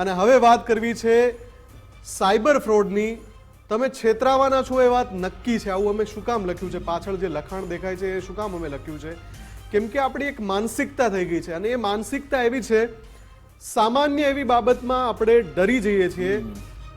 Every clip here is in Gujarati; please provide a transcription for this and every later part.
અને હવે વાત કરવી છે સાયબર ફ્રોડની. તમે છેતરાવાના છો એ વાત નક્કી છે. આવું અમે શું કામ લખ્યું છે? પાછળ જે લખાણ દેખાય છે એ શું કામ અમે લખ્યું છે? કેમ કે આપણી એક માનસિકતા થઈ ગઈ છે. અને એ માનસિકતા એવી છે, સામાન્ય એવી બાબતમાં આપણે ડરી જઈએ છીએ.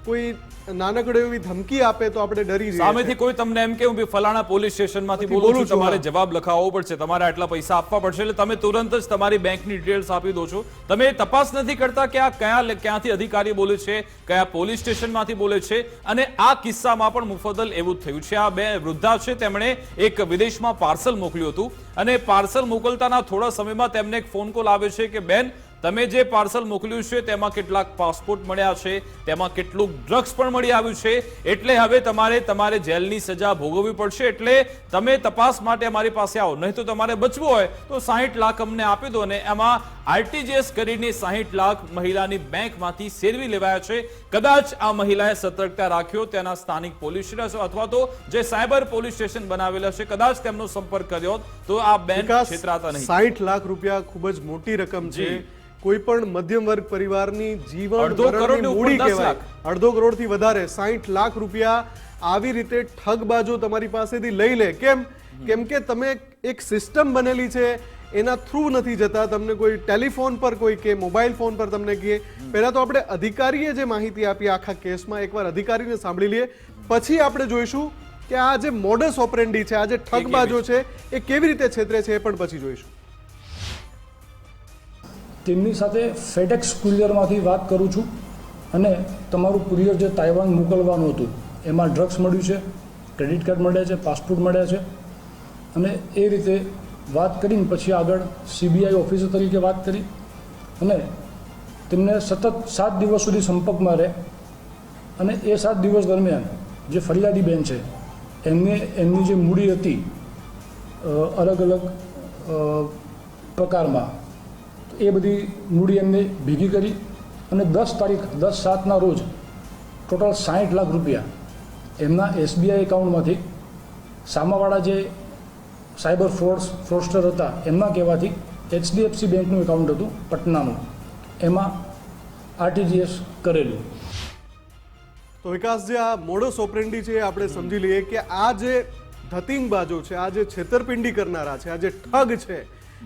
કોઈ નાનકડો એવી ધમકી આપે તો આપણે ડરી જઈએ સામેથી કોઈ તમને એમ કે હું બી ફલાણા પોલીસ સ્ટેશનમાંથી માંથી બોલું છું તમારે જવાબ લખાવવો પડશે તમારે આટલા પૈસા આપવા પડશે એટલે તમે તુરંત જ તમારી બેંકની ડિટેલ્સ આપી દો છો. તમે તપાસ નથી કરતા કે આ કયા ક્યાંથી અધિકારી બોલે છે કયા પોલીસ સ્ટેશનમાંથી બોલે છે અને આ કિસ્સામાં પણ મુફદ્દલ એવું જ થયું છે. આ બે વૃદ્ધા છે તેમણે એક વિદેશમાં પાર્સલ મોકલ્યું હતું અને પાર્સલ મોકલતાના થોડા સમયમાં તેમને એક ફોન કોલ આવે છે કે બેન તમે જે પાર્સલ મોકલ્યું છે તેમાં કેટલાક પાસપોર્ટ મળ્યા છે તેમાં કેટલું ડ્રગ્સ પણ મળી આવ્યું છે. એટલે હવે તમારે તમારે જેલની સજા ભોગવવી પડશે. એટલે તમે તપાસ માટે અમારી પાસે આવો. નહીં તો તમારે બચવું હોય તો સાહીઠ લાખ અમને આપી દો ને એમાં આરટીજીએસ કરીને સાહીઠ લાખ મહિલાની બેંકમાંથી સેરવી લેવાયા છે. કદાચ આ મહિલાએ સતર્કતા રાખ્યો તેના સ્થાનિક પોલીસ સ્ટેશન અથવા તો જે સાયબર પોલીસ સ્ટેશન બનાવેલા છે કદાચ તેમનો સંપર્ક કર્યો તો આ બેંક છેતરાતા નહીં. સાઠ લાખ રૂપિયા ખૂબ જ મોટી રકમ છે. કોઈ પણ મધ્યમ વર્ગ પરિવારની જીવન અડધો મૂડી કહેવાય. અડધો કરોડથી વધારે સાહીઠ લાખ રૂપિયા આવી રીતે ઠગબાજો તમારી પાસેથી લઈ લે. કેમ? કેમ કે તમે એક સિસ્ટમ બનેલી છે એના થ્રુ નથી જતા. તમને કોઈ ટેલિફોન પર કોઈ કે મોબાઈલ ફોન પર તમને કહે પહેલા તો આપણે અધિકારીએ જે માહિતી આપી આખા કેસમાં એકવાર અધિકારીને સાંભળી લઈએ. પછી આપણે જોઈશું કે આ જે મોડસ ઓપરેન્ડી છે આ જે ઠગબાજો છે એ કેવી રીતે છેતરે છે એ પણ પછી જોઈશું. તેમની સાથે ફેડેક્સ કુરિયરમાંથી વાત કરું છું અને તમારું કુરિયર જે તાઇવાન મોકલવાનું હતું, એમાં ડ્રગ્સ મળ્યું છે, ક્રેડિટ કાર્ડ મળ્યા છે, પાસપોર્ટ મળ્યા છે. અને એ રીતે વાત કરીને પછી આગળ સીબીઆઈ ઓફિસર તરીકે વાત કરી અને તેમને સતત સાત દિવસ સુધી સંપર્કમાં રહે અને એ સાત દિવસ દરમિયાન જે ફરિયાદી બેન છે, એમને એમની જે મૂડી હતી અલગ અલગ પ્રકારમાં એ બધી મૂડી એમને ભેગી કરી અને દસ તારીખ, દસ સાતના રોજ ટોટલ સાઠ લાખ રૂપિયા એમના એસબીઆઈ એકાઉન્ટમાંથી સામાવાળા જે સાયબર ફ્રોડ્સ, ફ્રોડસ્ટર હતા, એમના કહેવાથી એચડીએફસી બેંકનું એકાઉન્ટ હતું પટનાનું. એમાં આરટીજીએસ કરેલું. તો વિકાસ જે, આ મોડસ ઓપરેન્ડી છે આપણે સમજી લઈએ કે આ જે ધતિંગબાજો છે, આ જે છેતરપિંડી કરનારા છે, આ જે ઠગ છે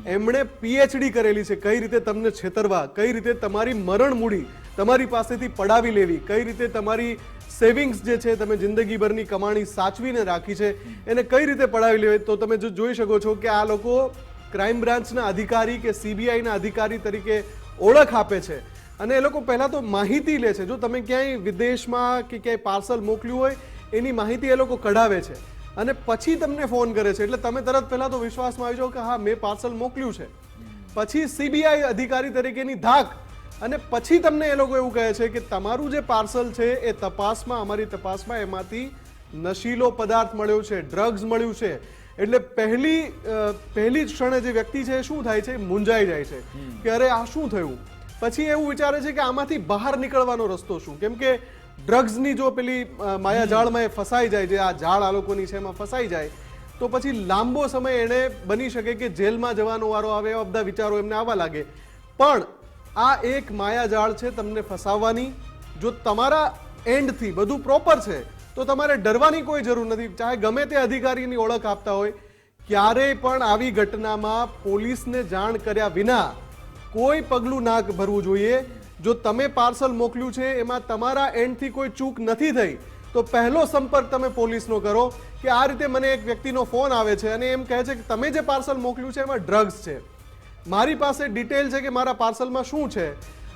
એમણે પીએચડી કરેલી છે. કઈ રીતે તમને છેતરવા, કઈ રીતે તમારી મરણ મૂડી તમારી પાસેથી પડાવી લેવી, કઈ રીતે તમારી સેવિંગ્સ જે છે તમે જિંદગીભરની કમાણી સાચવીને રાખી છે, એને કઈ રીતે પડાવી લેવી? તો તમે જો જોઈ શકો છો કે આ લોકો ક્રાઇમ બ્રાન્ચના અધિકારી કે સીબીઆઈના અધિકારી તરીકે ઓળખ આપે છે. અને એ લોકો પહેલાં તો માહિતી લે છે. જો તમે ક્યાંય વિદેશમાં કે ક્યાંય પાર્સલ મોકલ્યું હોય, એની માહિતી એ લોકો કઢાવે છે. અને પછી તમને ફોન કરે છે. એટલે તમે તરત પહેલા તો વિશ્વાસમાં આવી જાઓ કે હા મેં પાર્સલ મોકલ્યું છે. પછી સીબીઆઈ અધિકારી તરીકેની ધાક. અને પછી તમને એ લોકો એવું કહે છે કે તમારું જે પાર્સલ છે એ તપાસમાં અમારી તપાસમાં એમાંથી નશીલો પદાર્થ મળ્યો છે ડ્રગ્સ મળ્યું છે. એટલે પહેલી પહેલી જ ક્ષણે જે વ્યક્તિ છે એ શું થાય છે? મૂંઝાઈ જાય છે. કે અરે આ શું થયું? પછી એવું વિચારે છે કે આમાંથી બહાર નીકળવાનો રસ્તો શું? કેમ કે ડ્રગ્સની જો પેલી માયાજાળમાં એ ફસાઈ જાય, જે આ જાળ આ લોકોની છે એમાં ફસાઈ જાય, તો પછી લાંબો સમય એને બની શકે કે જેલમાં જવાનો વારો આવે એવા બધા વિચારો એમને આવવા લાગે. પણ આ એક માયાજાળ છે તમને ફસાવવાની. જો તમારા એન્ડથી બધું પ્રોપર છે, તો તમારે ડરવાની કોઈ જરૂર નથી. ચાહે ગમે તે અધિકારીની ઓળખ આપતા હોય, ક્યારેય પણ આવી ઘટનામાં પોલીસને જાણ કર્યા વિના કોઈ પગલું ના ભરવું જોઈએ. જો તમે પાર્સલ મોકલ્યું છે, એમાં તમારા એન્ડથી કોઈ ચૂક નથી થઈ, તો પહેલો સંપર્ક તમે પોલીસનો કરો કે આ રીતે મને એક વ્યક્તિનો ફોન આવે છે અને એમ કહે છે કે તમે જે પાર્સલ મોકલ્યું છે, એમાં ડ્રગ્સ છે. મારી પાસે ડિટેલ છે કે મારા પાર્સલમાં શું છે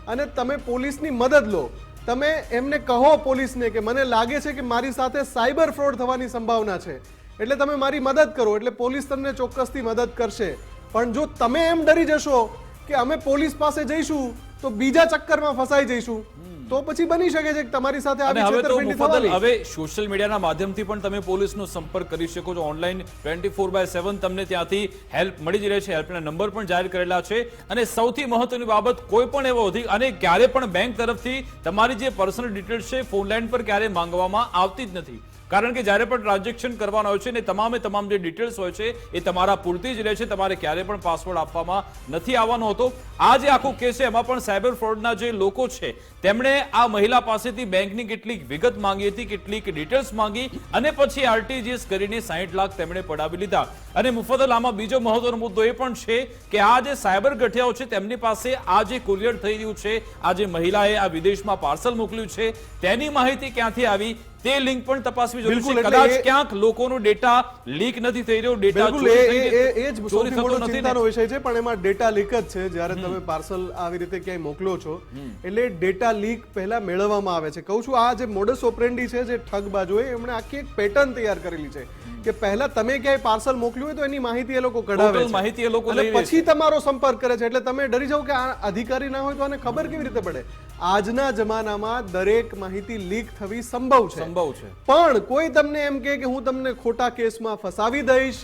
અને તમે પોલીસની મદદ લો. તમે એમને કહો પોલીસને કે મને લાગે છે કે મારી સાથે સાયબર ફ્રોડ થવાની સંભાવના છે. એટલે તમે મારી મદદ કરો, એટલે પોલીસ તમને ચોક્કસથી મદદ કરશે. પણ જો તમે એમ ડરી જશો કે અમે પોલીસ પાસે જઈશું તો બીજા ચક્કરમાં ફસાઈ જઈશું. તો પછી બની શકે છે કે તમારી સાથે આવી છેતરપિંડી થવાની. હવે સોશિયલ મીડિયાના માધ્યમથી પણ તમે પોલીસનો સંપર્ક કરી શકો છો. Online twenty four by seven તમને ત્યાંથી હેલ્પ મળી જ રહે છે. હેલ્પના નંબર પણ જાહેર કરેલા છે. અને સૌથી મહત્વની બાબત કોઈ પણ એવો અધિક અને ક્યારે પણ બેંક તરફથી તમારી જે પર્સનલ ડિટેલ્સ છે ફોન લાઈન પર ક્યારે માંગવામાં આવતી જ નથી. કારણ કે જ્યારે પણ ટ્રાન્ઝેક્શન કરવાના હોય છે ને તમામે તમામ જે ડિટેલ્સ હોય છે, એ તમારા પૂરતી જ રહે છે. તમારે ક્યારે પણ પાસવર્ડ આપવામાં નથી આવવાનો હતો. આ જે આખો કેસ છે, એમાં પણ સાયબર ફ્રોડના જે લોકો છે, તેમણે આ મહિલા પાસેથી બેંકની કેટલીક વિગત માંગી હતી, કેટલીક ડિટેલ્સ માંગી અને પછી આરટીજીએસ કરીને સાહીઠ લાખ તેમણે પડાવી લીધા. અને મુફતલ આમાં બીજો મહત્વનો મુદ્દો એ પણ છે કે આ જે સાયબર ગઠિયાઓ છે, તેમની પાસે આ જે કુરિયર થઈ રહ્યું છે, આ જે મહિલાએ આ વિદેશમાં પાર્સલ મોકલ્યું છે, તેની માહિતી ક્યાંથી આવી? તે લિંક પણ તપાસવી જરૂરી છે. કદાચ ક્યાંક લોકોનો ડેટા લીક નથી થઈ રહ્યો ડેટા એ એ- એ- એ જ સૌથી મોટો. ચિંતાનો વિષય છે પણ એમાં ડેટા લીક જ છે. જ્યારે તમે પાર્સલ આવી રીતે ક્યાંય મોકલો છો એટલે ડેટા લીક પહેલા મેળવવામાં આવે છે. કહું છું આ જે મોડસ ઓપરેન્ડી છે જે ઠગબાજોએ એમણે આખી એક પેટર્ન તૈયાર કરેલી છે કે પહેલા તમે ક્યાંય પાર્સલ મોકલ્યું હોય તો એની માહિતી એ લોકો કઢાવે છે. માહિતી એ લોકો પછી તમારો સંપર્ક કરે છે. એટલે તમે ડરી જાવ કે આ અધિકારી ના હોય તો આને ખબર કેવી રીતે પડે? આજના જમાનામાં દરેક માહિતી લીક થવી સંભવ છે. સંભવ છે. પણ કોઈ તમને એમ કે હું તમને ખોટા કેસમાં ફસાવી દઈશ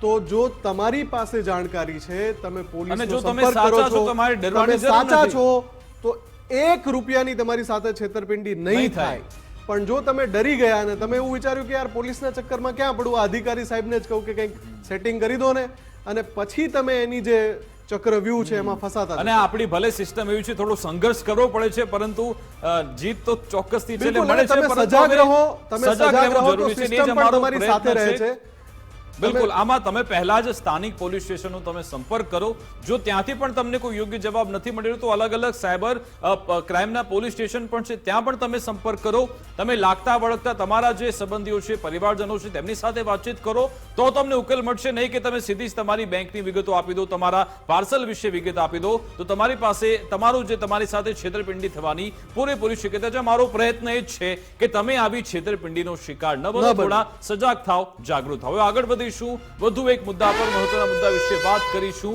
તો જો તમારી પાસે જાણકારી છે તમે પોલીસનો જો તમે સાચા છો, તમારે ડરવાની જરૂર સાચા છો તો એક રૂપિયાની તમારી સાથે છેતરપિંડી નહીં. થાય. પણ જો તમે ડરી ગયા અને તમે એવું વિચાર્યું કે યાર પોલીસના ચક્કરમાં ક્યાં પડવું અધિકારી સાહેબને જ કહું કે કંઈક સેટિંગ કરી દો ને. અને પછી તમે એની જે ચક્રવ્યૂહ છે એમાં ફસાતા અને આપણી ભલે સિસ્ટમ એવી છે થોડો સંઘર્ષ કરવો પડે છે પરંતુ જીત તો ચોક્કસથી છે મળે છે સજાગ રહો તમે સજાગ રહો તો સિસ્ટમ પણ તમારી સાથે રહે છે. બિલકુલ. આમાં તમે પહેલા જ સ્થાનિક પોલીસ સ્ટેશનનો તમે સંપર્ક કરો. જો ત્યાંથી પણ તમને કોઈ યોગ્ય જવાબ નથી મળી રહ્યો તો અલગ અલગ સાયબર ક્રાઇમના પોલીસ સ્ટેશન પણ છે ત્યાં પણ તમે સંપર્ક કરો. તમે લાગતા વળગતા તમારા જે સંબંધીઓ છે પરિવારજનો છે તેમની સાથે વાતચીત કરો. તો તમને ઉકેલ મળશે. નહીં કે તમે સીધી જ તમારી બેંકની વિગતો આપી દો તમારા પાર્સલ વિશે વિગત આપી દો. તો તમારી પાસે તમારું જે તમારી સાથે છેતરપિંડી થવાની પૂરેપૂરી શક્યતા છે. મારો પ્રયત્ન એ જ છે કે તમે આવી છેતરપિંડીનો શિકાર ન બનો. થોડા સજાગ થાવ જાગૃત થાવ આગળ આગળ વધીશું વધુ એક મુદ્દા પર મહત્વના મુદ્દા વિશે વાત કરીશું.